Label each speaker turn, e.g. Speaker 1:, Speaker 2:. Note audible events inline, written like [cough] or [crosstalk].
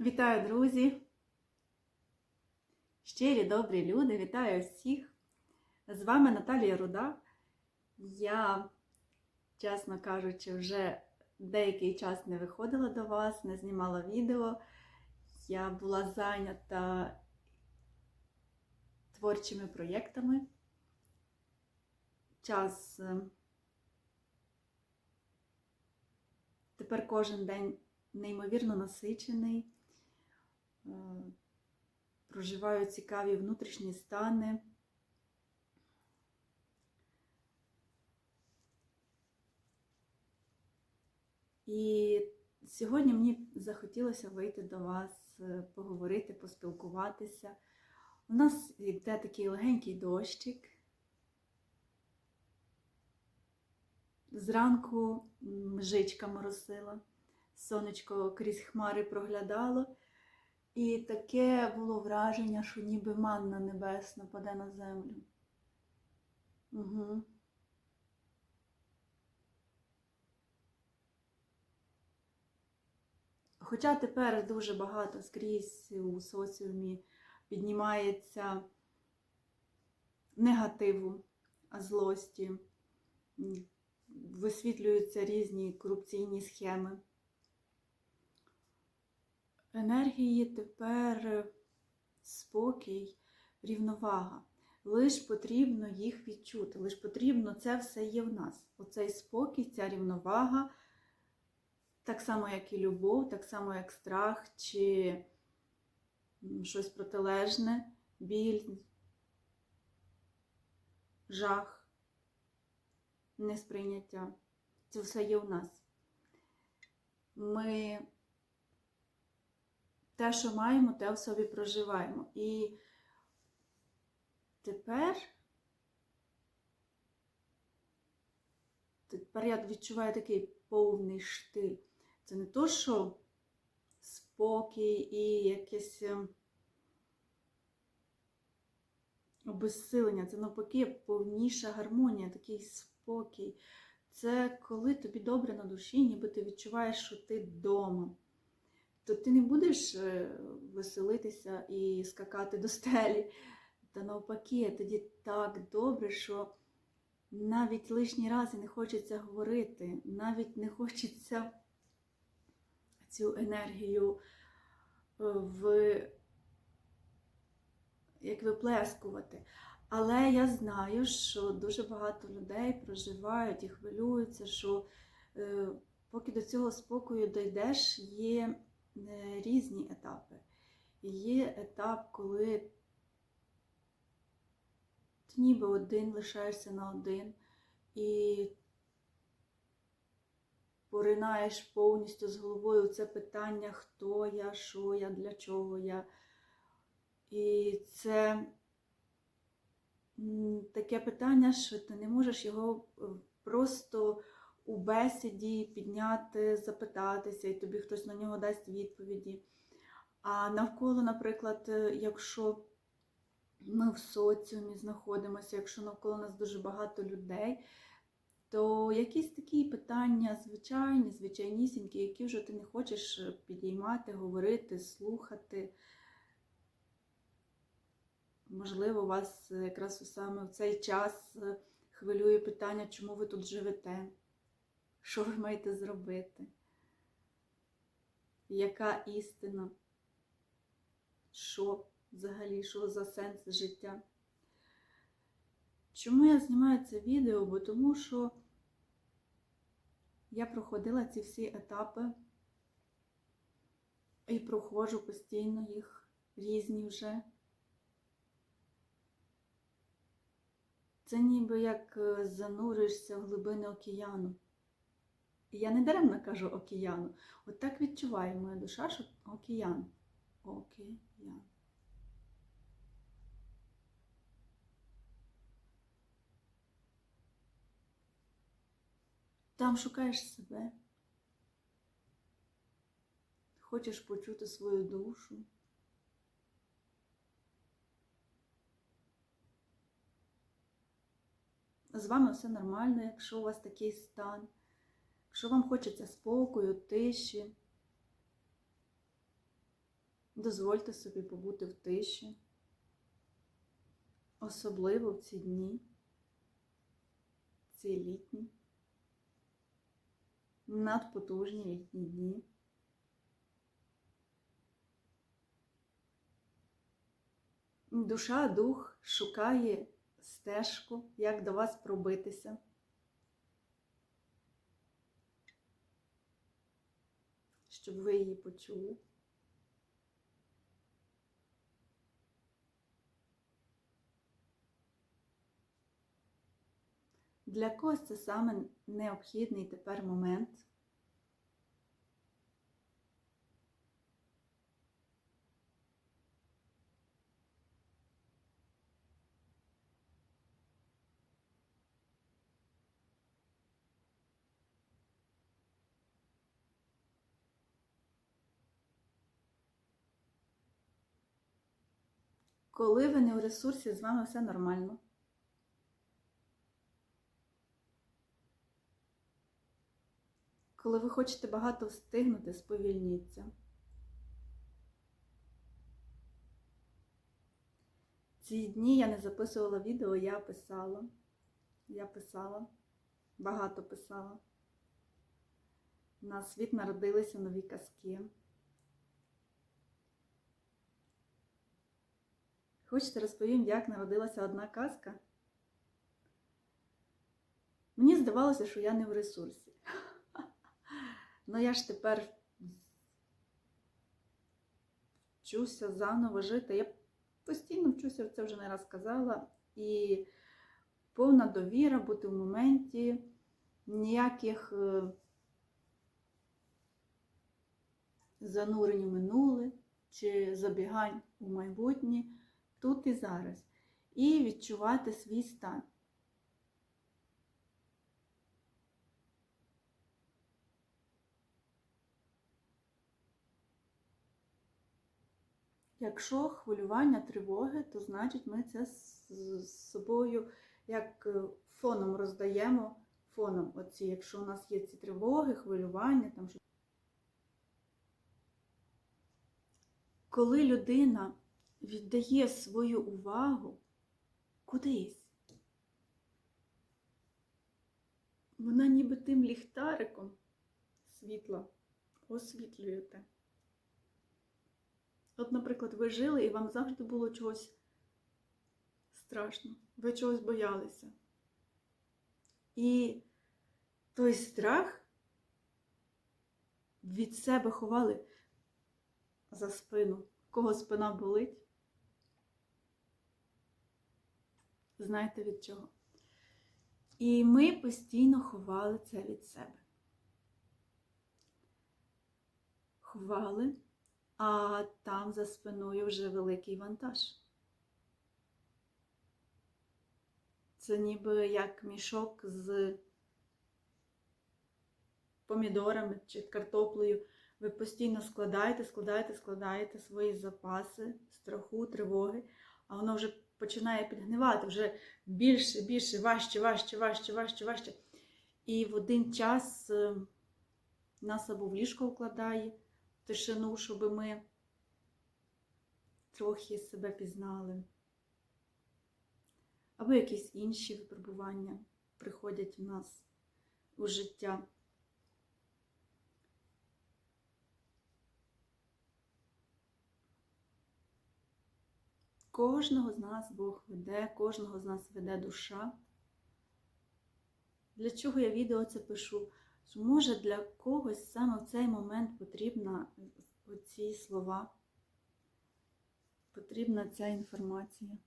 Speaker 1: Вітаю, друзі! Щирі добрі люди, вітаю всіх! З вами Наталія Руда. Я, чесно кажучи, вже деякий час не виходила до вас, не знімала відео. Я була зайнята творчими проєктами. Час е, тепер кожен день неймовірно насичений. Е, проживаю цікаві внутрішні стани. І сьогодні мені захотілося вийти до вас, е, поговорити, поспілкуватися. У нас йде такий легенький дощик. Зранку мжичка моросила, сонечко крізь хмари проглядало. І таке було враження, що ніби манна небесна паде на землю. Угу. Хоча тепер дуже багато скрізь у соціумі піднімається негативу, злості, висвітлюються різні корупційні схеми енергії тепер спокій, рівновага. Лиш потрібно їх відчути, лиш потрібно це все є в нас. Оцей спокій, ця рівновага, так само, як і любов, так само, як страх, чи щось протилежне, біль, жах, несприйняття. Це все є в нас. Ми те, що маємо, те в собі проживаємо. І тепер, тепер я відчуваю такий повний штиль. Це не то, що спокій і якесь ем, обезсилення, це навпаки повніша гармонія, такий спокій. Це коли тобі добре на душі, ніби ти відчуваєш, що ти вдома то ти не будеш е, веселитися і скакати до стелі. Та навпаки, тоді так добре, що навіть лишній раз і не хочеться говорити, навіть не хочеться цю енергію е, в як виплескувати. Але я знаю, що дуже багато людей проживають і хвилюються, що е, поки до цього спокою дійдеш, є різні етапи. Є етап, коли ти ніби один лишаєшся на один і поринаєш повністю з головою це питання, хто я, що я, для чого я. І це таке питання, що ти не можеш його е, просто у бесіді підняти, запитатися, і тобі хтось на нього дасть відповіді. А навколо, наприклад, е, якщо ми в соціумі знаходимося, якщо навколо нас дуже багато людей, то якісь такі питання звичайні, звичайнісінькі, які вже ти не хочеш е, підіймати, говорити, слухати. Можливо, вас якраз саме в цей час е, хвилює питання, чому ви тут живете що ви маєте зробити? Яка істина? Що взагалі, що за сенс життя? Чому я знімаю це відео? Бо тому що я проходила ці всі етапи і проходжу постійно їх різні вже. Це ніби як е, зануришся в глибини океану. Я не даремно кажу океану. От так відчуває моя душа, що океан. Океан. Там шукаєш себе. Хочеш почути свою душу. З вами все нормально, якщо у вас такий стан. Якщо вам хочеться спокою, тиші, Дозвольте собі побути в тиші, особливо в ці дні, ці літні, надпотужні літні дні. Душа, дух шукає стежку, як до вас пробитися. Щоб ви її почули. Для когось це саме необхідний тепер момент. Коли ви не в ресурсі, з вами все нормально. Коли ви хочете багато встигнути, сповільніться. Ці дні я не записувала відео, я писала. Я писала, багато писала. На світ народилися нові казки. Хочете розповім, як народилася одна казка? Мені здавалося, що я не в ресурсі. [laughs] Ну я ж тепер вчуся заново жити. Я постійно вчуся, це вже не раз казала. І повна довіра бути в моменті, ніяких е, занурень у минуле чи забігань у майбутнє тут і зараз. І відчувати свій стан. Якщо хвилювання тривоги, то значить ми це з собою як е, фоном роздаємо фоном. Оці, якщо у нас є ці тривоги, хвилювання, там що. Коли людина віддає свою увагу кудись, вона ніби тим ліхтариком світла освітлюєте. От, наприклад, ви жили і вам завжди було чогось страшно, ви чогось боялися. І той страх від себе ховали за спину, кого спина болить. Знаєте від чого? І ми постійно ховали це від себе. Ховали а там за спиною вже великий вантаж. Це ніби як мішок з помідорами чи картоплею. Ви постійно складаєте, складаєте, складаєте свої запаси, страху, тривоги, а воно вже починає підгнивати, вже більше, більше, важче, важче, важче, важче, важче. І в один час е, нас або в ліжко вкладає тишину, щоб ми трохи себе пізнали. Або якісь інші випробування приходять в нас у життя. Кожного з нас Бог веде, кожного з нас веде душа. Для чого я відео це пишу? що може для когось саме в цей момент потрібна оці слова, потрібна ця інформація.